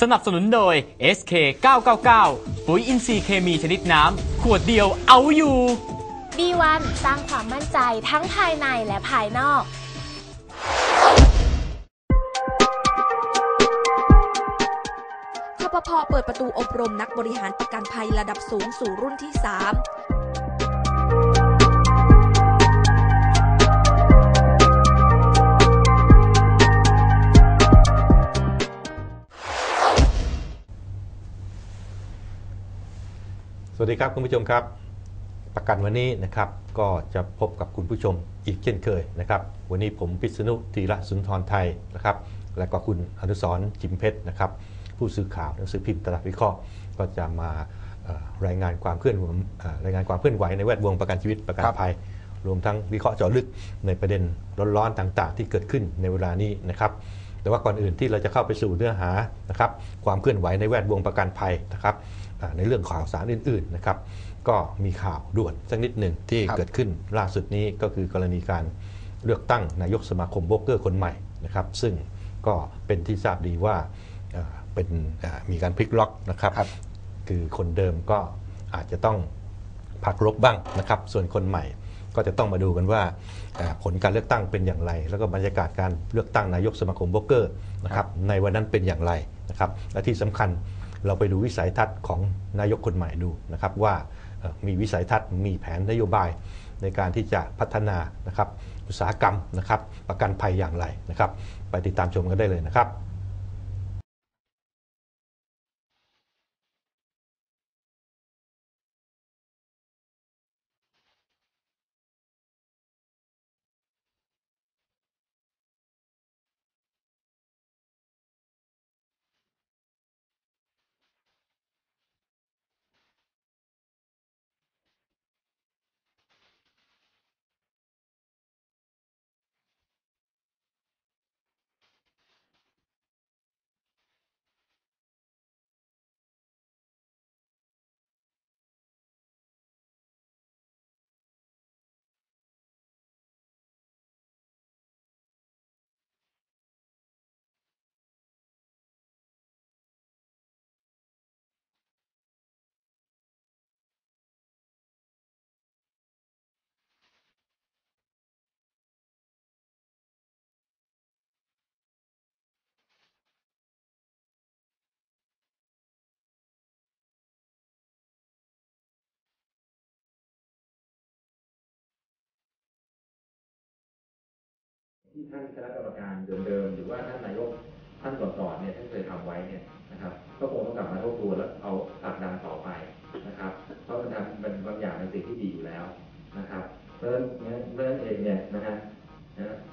สนับสนุนโดย SK 999 ปุ๋ยอินทรีย์เคมีชนิดน้ำ ขวดเดียวเอาอยู่ B1 สร้างความมั่นใจทั้งภายในและภายนอกทปพเปิดประตูอบรมนักบริหารประกันภัยระดับสูงสู่รุ่นที่ 3 วัสดีครับคุณผู้ชมครับ ประกันวันนี้นะครับก็จะพบกับคุณผู้ชมอีกเช่นเคยนะครับ วันนี้ผมพิษณุธีระสุนทรไทยนะครับ และก็คุณอนุสรจิมเพชรนะครับ ผู้สื่อข่าวหนังสือพิมพ์ตลาดวิเคราะห์ก็จะมารายงานความเคลื่อนไหวรายงานความเคลื่อนไหวในแวดวงประกันชีวิตประกันภัย รวมทั้งวิเคราะห์เจาะลึกในประเด็นร้อนๆต่าง ๆ ที่เกิดขึ้นในเวลานี้นะครับแต่ว่าก่อนอื่นที่เราจะเข้าไปสู่เนื้อหานะครับความเคลื่อนไหวในแวดวงประกันภัยนะครับ ในเรื่องข่าวสารอื่นๆนะครับก็มีข่าวด่วนสักนิดหนึ่งที่ครับเกิดขึ้นล่าสุดนี้ก็คือกรณีการเลือกตั้งนายกสมาคมโบรกเกอร์คนใหม่นะครับซึ่งก็เป็นที่ทราบดีว่าเอ่อเป็นอ่ามีการพลิกล็อกนะครับครับคือคนเดิมก็อาจจะต้องพักรบบ้างนะครับ ส่วนคนใหม่ก็จะต้องมาดูกันว่าเอ่อผลการเลือกตั้งเป็นอย่างไร แล้วก็บรรยากาศการเลือกตั้งนายกสมาคมโบรกเกอร์นะครับในวันนั้นเป็นอย่างไรนะครับและที่สำคัญ เราไปดูวิสัยทัศน์ของนายกคนใหม่ดูนะครับว่ามีวิสัยทัศน์มีแผนนโยบายในการที่จะพัฒนานะครับอุตสาหกรรมนะครับประกันภัยอย่างไรนะครับ ไปติดตามชมกันได้เลยนะครับ ที่ท่านคณะกรรมการเดิมๆหรือว่าท่านนายกท่านก่อนๆเนี่ยท่านเคยทำไว้เนี่ยนะครับ ก็คงต้องกลับมาทบทวนแล้วเอาผลักดันต่อไปนะครับ เพราะมันทำเป็นบางอย่างเป็นสิ่งที่ดีอยู่แล้วนะครับ เพราะฉะนั้นเนี่ยเพราะฉะนั้นเองเนี่ยนะฮะ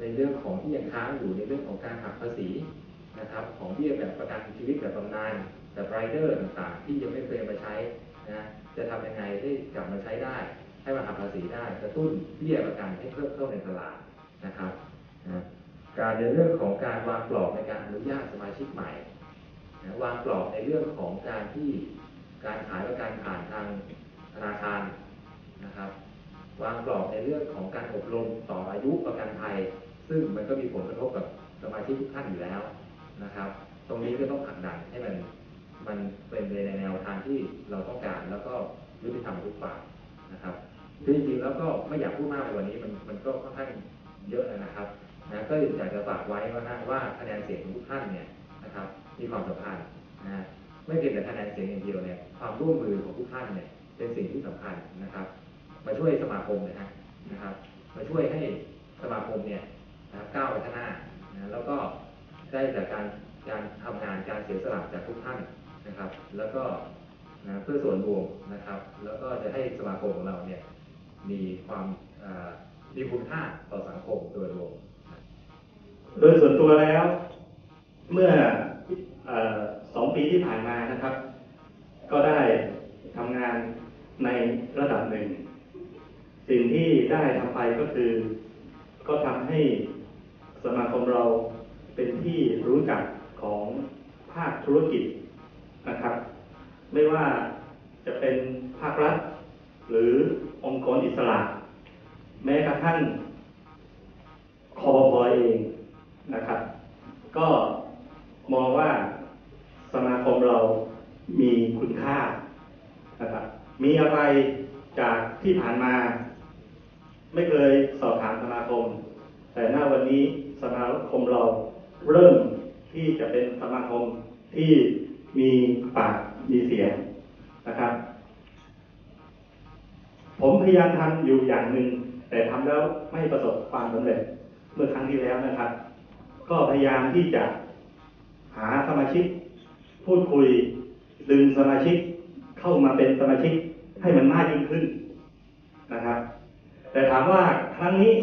ในเรื่องของที่ยังค้างอยู่ในเรื่องของการหักภาษีนะครับของเบี้ยแบบประกันชีวิตแบบบำนาญแบบไรเดอร์ต่างๆ ที่ยังไม่เคยมาใช้นะจะทำยังไงให้กลับมาใช้ได้ ให้มาหักภาษีได้กระตุ้นเบี้ยประกันให้เพิ่มเข้าในตลาดนะครับ นะการในเรื่องของการวางกรอบในการอนุญาตสมาชิกใหม่นะวางกรอบในเรื่องของการที่การขายประกันผ่านทางธนาคารนะครับ วางกรอบในเรื่องของการอบรมต่ออายุประกันภัย ซึ่งมันก็มีผลกระทบกับสมาชิกทุกท่านอยู่แล้วนะครับ ตรงนี้ก็ต้องผลักดันให้มันมันเป็นไปในแนวทางที่เราต้องการแล้วก็ยุติธรรมทุกฝ่ายนะครับจริงๆแล้วก็ไม่อยากพูดมากในวันนี้มันมันก็ค่อนข้างเยอะนะครับ นะก็อยากจะฝากไว้ว่านะว่าคะแนนเสียงของทุกท่านเนี่ยนะครับมีความสำคัญนะฮะไม่เพียงแต่คะแนนเสียงอย่างเดียวเนี่ยความร่วมมือของทุกท่านเนี่ยเป็นสิ่งที่สำคัญนะครับ มาช่วยสมาคมนะฮะนะครับ มาช่วยให้สมาคมเนี่ยนะครับก้าวไปข้างหน้านะแล้วก็ได้จากการการทำงานการเสียสละจากทุกท่านนะครับ แล้วก็นะเพื่อส่วนรวมนะครับ แล้วก็จะให้สมาคมของเราเนี่ยมีความมีคุณค่าต่อสังคมโดยรวม โดยส่วนตัวแล้วเมื่ออสองปีที่ผ่านมานะครับ ก็ได้ทำงานในระดับหนึ่ง สิ่งที่ได้ทำไปก็คือ ก็ทำให้สมาคมเราเป็นที่รู้จักของภาคธุรกิจนะครับ ไม่ว่าจะเป็นภาครัฐ หรือองค์กรอิสระ แม้กระทั่งคอปพเอง นะครับ ก็มองว่าสมาคมเรามีคุณค่านะครับมีอะไรจากที่ผ่านมา ไม่เคยสอบถามสมาคม แต่หน้าวันนี้สมาคมเราเริ่มที่จะเป็นสมาคมที่มีปากมีเสียงนะครับ ผมพยายามทำอยู่อย่างหนึ่งแต่ทำแล้วไม่ประสบความสำเร็จเมื่อครั้งที่แล้วนะครับ ก็พยายามที่จะหาสมาชิก พูดคุยดึงสมาชิกเข้ามาเป็นสมาชิกให้มันมากยิ่งขึ้นนะครับ แต่ถามว่าครั้งนี้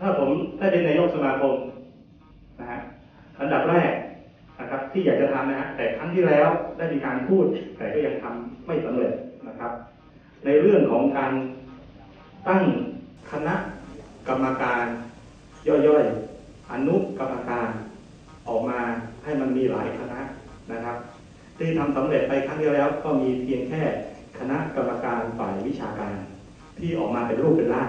ถ้าผมได้เป็นนายกสมาคมนะฮะอันดับแรกนะครับ ที่อยากจะทำนะฮะแต่ครั้งที่แล้วได้มีการพูด แต่ก็ยังทำไม่สำเร็จนะครับ ในเรื่องของการตั้งคณะกรรมการย่อยๆ อนุกรรมการออกมาให้มันมีหลายคณะนะครับ ที่ทำสำเร็จไปครั้งที่แล้ว ก็มีเพียงแค่คณะกรรมการฝ่ายวิชาการที่ออกมาเป็นรูปเป็นร่าง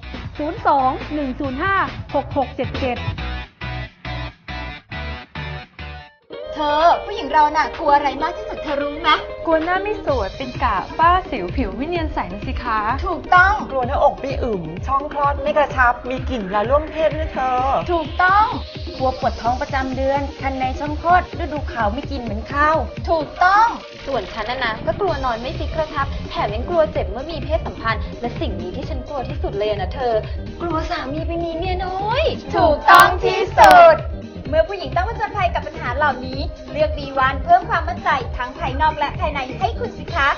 02 105 6677 เธอ ผู้หญิงเราน่ะกลัวอะไรมากที่สุดเธอรู้ไหมกลัวหน้าไม่สวยเป็นกะฝ้าสิวผิวไม่เนียนใสนะสิคะ ถูกต้อง กลัวหน้าอกไม่อึมช่องคลอดไม่กระชับ มีกลิ่นเวลาร่วมเพศด้วยเธอ ถูกต้องก ลัวปวดท้องประจำเดือน คันในช่องคลอดฤดูขาวไม่กินเหมือนข้าว ถูกต้อง ส่วนฉันนะนะก็กลัวนอนไม่ฟิกกระชับ แถมยังกลัวเจ็บเมื่อมีเพศสัมพันธ์ และสิ่งนี้ที่ฉันกลัวที่สุดเลยนะเธอ กลัวสามีไปมีเมียน้อย ถูกต้องที่สุด เมื่อผู้หญิงต้องผจญภัยกับปัญหาเหล่านี้ เลือกดีวันเพิ่มความมั่นใจทั้งภายนอกและภายในให้คุณสิคะ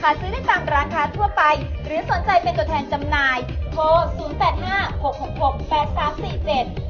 หาซื้อได้ตามร้านค้าทั่วไป หรือสนใจเป็นตัวแทนจำหน่าย โทร 0856668347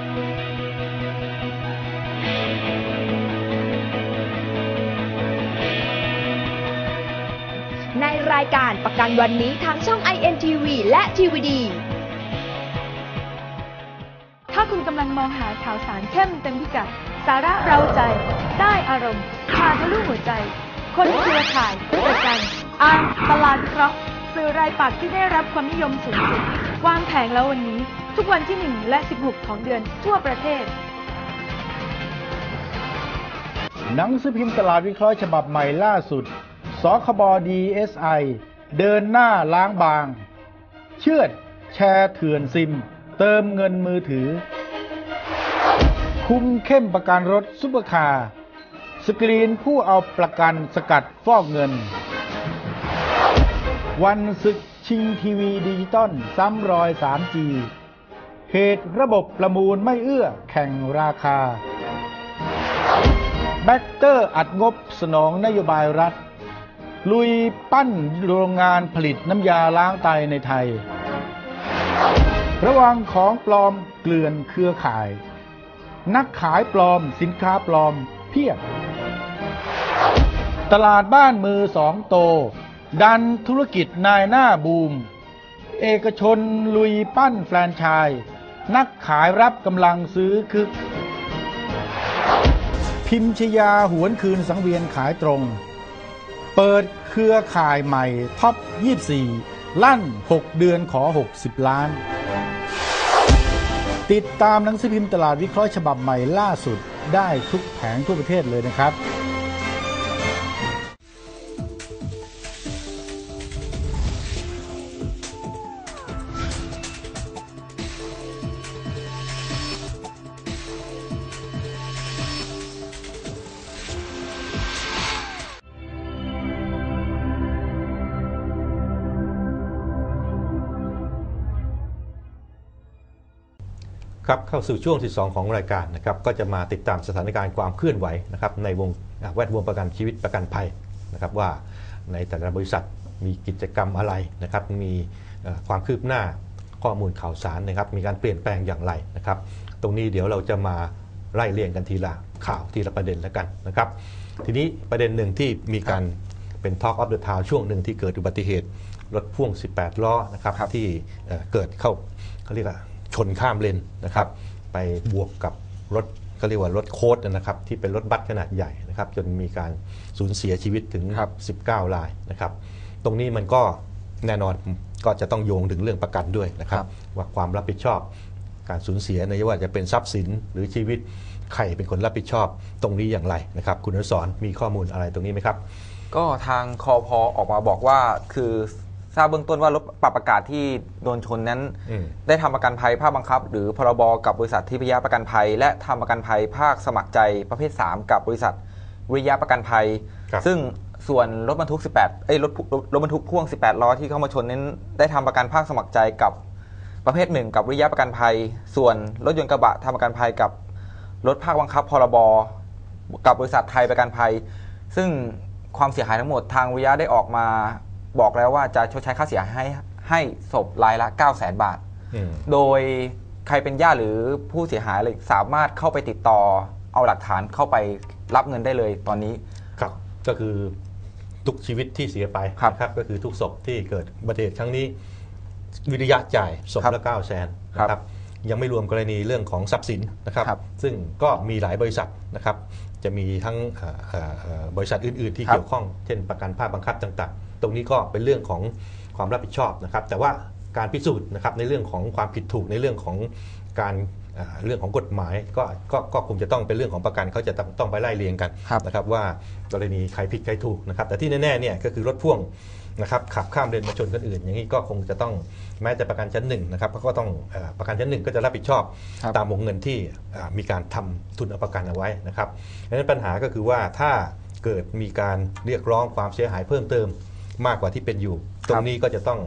รายการประกันวันนี้ทางช่อง INTV และ TVD ถ้าคุณกำลังมองหาข่าวสารเข้มเต็มพิกัด สาระเราใจ ได้อารมณ์พาทะลุหัวใจ คนเครือข่ายประกันอ่านตลาดวิเคราะห์สื่อรายปักษ์ที่ได้รับความนิยมสูงสุด วางแผงแล้ววันนี้ ทุกวันที่ 1 และ 16 ของเดือนทั่วประเทศ หนังสือพิมพ์ตลาดวิเคราะห์ฉบับใหม่ล่าสุด สคบ DSI เดินหน้าล้างบาง เชื่อดแชร์เถื่อนซิม เติมเงินมือถือ คุ้มเข้มประกันรถซุปเปอร์คาร์สกรีนผู้เอาประกันสกัดฟอกเงิน วันศึกชิงทีวีดิจิตอลซ้ำรอย 3G เหตุระบบประมูลไม่เอื้อแข่งราคา แบคเตอร์อัดงบสนองนโยบายรัฐ ลุยปั้นโรงงานผลิตน้ำยาล้างไตในไทย ระวังของปลอมเกลื่อนเครือข่าย นักขายปลอมสินค้าปลอมเพียบ ตลาดบ้านมือสองโต ดันธุรกิจนายหน้าบูม เอกชนลุยปั้นแฟรนไชส์นักขายรับกำลังซื้อคึก พิมชยาหวนคืนสังเวียนขายตรง เปิดเครือข่ายใหม่ท็อป 24 ลั่น 6 เดือนขอ 60 ล้าน ติดตามหนังสือพิมพ์ตลาดวิเคราะห์ฉบับใหม่ล่าสุดได้ทุกแผงทั่วประเทศเลยนะครับ ครับเข้าสู่ช่วงที่ 2 ของรายการนะครับก็จะมาติดตามสถานการณ์ความเคลื่อนไหวนะครับในวงอะแวดวงประกันชีวิตประกันภัยนะครับว่าในแต่ละบริษัทมีกิจกรรมอะไรนะครับมีเอ่อความคืบหน้าข้อมูลข่าวสารนะครับมีการเปลี่ยนแปลงอย่างไรนะครับตรงนี้เดี๋ยวเราจะมาไล่เรียงกันทีละข่าวทีละประเด็นแล้วกันนะครับทีนี้ประเด็นหนึ่งที่มีการเป็น Talk of the Town ช่วงหนึ่งที่เกิดอุบัติเหตุรถพ่วง 18 ล้อนะครับที่เอ่อเกิดเข้าเขาเรียกว่า ชนข้ามเลนนะครับ ไปบวกกับรถเขาเรียกว่ารถโค้ดนะครับ ที่เป็นรถบัสขนาดใหญ่นะครับ จนมีการสูญเสียชีวิตถึง 19 รายนะครับ ตรงนี้มันก็แน่นอนก็จะต้องโยงถึงเรื่องประกันด้วยนะครับ ว่าความรับผิดชอบ การสูญเสียในไม่ว่าจะเป็นทรัพย์สินหรือชีวิตใครเป็นคนรับผิดชอบตรงนี้อย่างไรนะครับ คุณอนุสรณ์มีข้อมูลอะไรตรงนี้ไหมครับ ก็ทางคอพอออกมาบอกว่าคือ ทราบเบื้องต้นว่ารถปรับอากาศที่โดนชนนั้น อืม ได้ทำประกันภัยภาคบังคับ หรือพรบกับบริษัททิพยประกันภัย และทำประกันภัยภาคสมัครใจประเภท 3 กับบริษัทวิริยะประกันภัย ครับ ซึ่งส่วนรถบรรทุก 18เอ้ยรถรถรถบรรทุกพ่วง 18 ล้อที่เข้ามาชนนั้น ได้ทำประกันภาคสมัครใจกับประเภทหนึ่งกับวิริยะประกันภัย ส่วนรถยนต์กระบะทำประกันภัยกับรถภาคบังคับพรบกับบริษัทไทยประกันภัย ซึ่งความเสียหายทั้งหมดทางวิริยะได้ออกมา บอกแล้วว่าจะชดใช้ค่าเสียหายให้ให้ศพรายละ 9 0 0 0 0 0บาทอืมโดยใครเป็นญาติหรือผู้เสียหายเลยสามารถเข้าไปติดต่อ เอาหลักฐานเข้าไปรับเงินได้เลยตอนนี้ ครับก็คือทุกชีวิตที่เสียไปนะครับก็คือทุกศพที่เกิดอุบัติเหตุครั้งนี้ วิริยะจ่ายศพละ9 0 0 0 0 0นะครับ ยังไม่รวมกรณีเรื่องของทรัพย์สินนะครับซึ่งก็มีหลายบริษัทนะครับ จะมีทั้งเอ่อเอ่อเอ่อบริษัทอื่น ๆ ที่ครับเกี่ยวข้อง เช่นประกันภาคบังคับต่างๆ ตรงนี้ก็เป็นเรื่องของความรับผิดชอบนะครับ แต่ว่าการพิสูจน์นะครับในเรื่องของความผิดถูกในเรื่องของการเอ่อเรื่องของกฎหมายก็ก็ก็คงจะต้องเป็นเรื่องของประกันเขาจะต้องต้องไปไล่เรียงกันนะครับว่ากรณีใครผิดใครถูกนะครับ แต่ที่แน่ๆเนี่ยก็คือรถพ่วงนะครับขับข้ามเลนมาชนคนอื่น อย่างนี้ก็คงจะต้องแม้แต่ประกันชั้นหนึ่งนะครับเขาก็ต้องเอ่อประกันชั้นหนึ่งก็จะรับผิดชอบตามวงเงินที่อ่ามีการทำทุนเอาประกันเอาไว้นะครับดังนั้นปัญหาก็คือว่าถ้าเกิดมีการเรียกร้องความเสียหายเพิ่มเติม มากกว่าที่เป็นอยู่ ตรงนี้ก็จะต้อง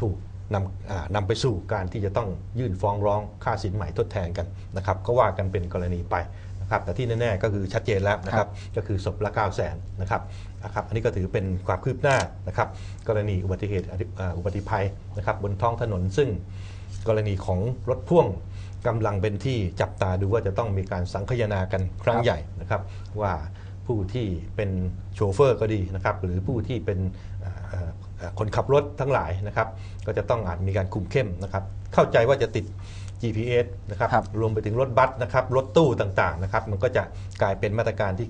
ถูกนำอ่านำไปสู่การที่จะต้องยื่นฟ้องร้องค่าสินใหม่ทดแทนกันนะครับก็ว่ากันเป็นกรณีไปนะครับแต่ที่แน่ๆก็คือชัดเจนแล้วนะครับก็คือศพละ9 0 0 0 0นนะครับนะครับอันนี้ก็ถือเป็นความคืบหน้านะครับกรณีอุบัติเหตุอ่าอุบัติภัยนะครับบนท้องถนนซึ่งกรณีของรถพ่วงกำลังเป็นที่จับตาดูว่าจะต้องมีการสังคายนากันครั้งใหญ่นะครับว่าผู้ที่เป็นโชเฟอร์ก็ดีนะครับหรือผู้ที่เป็น คนขับรถทั้งหลายนะครับก็จะต้องอาจมีการคุมเข้มนะครับเข้าใจว่าจะติด GPS นะครับรวมไปถึงรถบัสนะครับรถตู้ต่างๆนะครับมันก็จะกลายเป็นมาตรการที่